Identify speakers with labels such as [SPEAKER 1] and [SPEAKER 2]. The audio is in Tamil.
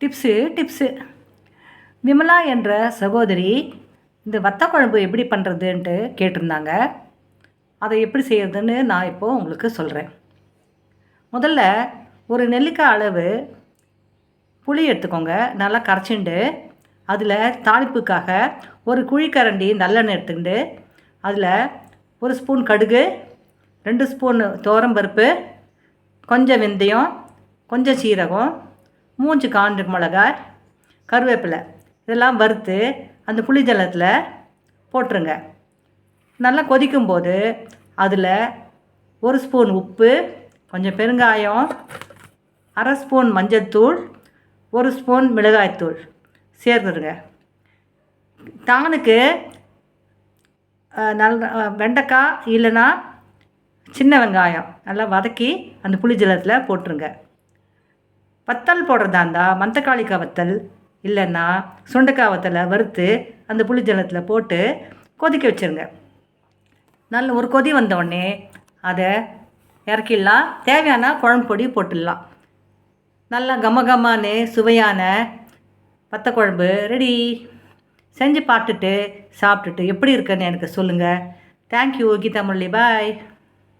[SPEAKER 1] Tips tips. விமலா என்ற சகோதரி இந்த வத்த குழம்பு எப்படி பண்ணுறதுன்ட்டு கேட்டிருந்தாங்க. அதை எப்படி செய்கிறதுன்னு நான் இப்போது உங்களுக்கு சொல்கிறேன் முதல்ல ஒரு நெல்லிக்காய் அளவு புளி எடுத்துக்கோங்க. நல்லா கரைச்சிண்டு அதில் தாளிப்புக்காக ஒரு குழிக்கரண்டி நல்லெண்ணெய் எடுத்துக்கிட்டு அதில் ஒரு ஸ்பூன் கடுகு ரெண்டு ஸ்பூன் பருப்பு கொஞ்சம் வெந்தயம் கொஞ்சம் சீரகம் மூஞ்சு காஞ்ச மிளகாய் கருவேப்பிலை இதெல்லாம் வறுத்து அந்த புளி ஜலத்தில் போட்டுருங்க. நல்லா கொதிக்கும்போது அதில் ஒரு ஸ்பூன் உப்பு கொஞ்சம் பெருங்காயம் அரை ஸ்பூன் மஞ்சள்தூள் ஒரு ஸ்பூன் மிளகாய்த்தூள் சேர்த்துருங்க தானுக்கு நல்ல வெண்டைக்காய் இல்லைன்னா சின்ன வெங்காயம் நல்லா வதக்கி அந்த புளி ஜலத்தில் போட்டுருங்க. வத்தல் போடுறதா இருந்தால் மந்தக்காளிக்காய் வத்தல் இல்லைன்னா சுண்டைக்காய் வத்தலை வறுத்து அந்த புளி ஜலத்தில் போட்டு கொதிக்க வச்சுருங்க. நல்ல ஒரு கொதி வந்தோடனே அதை இறக்கிடலாம். தேவையான குழம்பு பொடி போட்டுடலாம். நல்லா கம கமான்னு சுவையான வத்த குழம்பு ரெடி. செஞ்சு பார்த்துட்டு சாப்பிட்டுட்டு எப்படி இருக்குன்னு எனக்கு சொல்லுங்கள் தேங்க்யூ கீதா முரளி. பாய்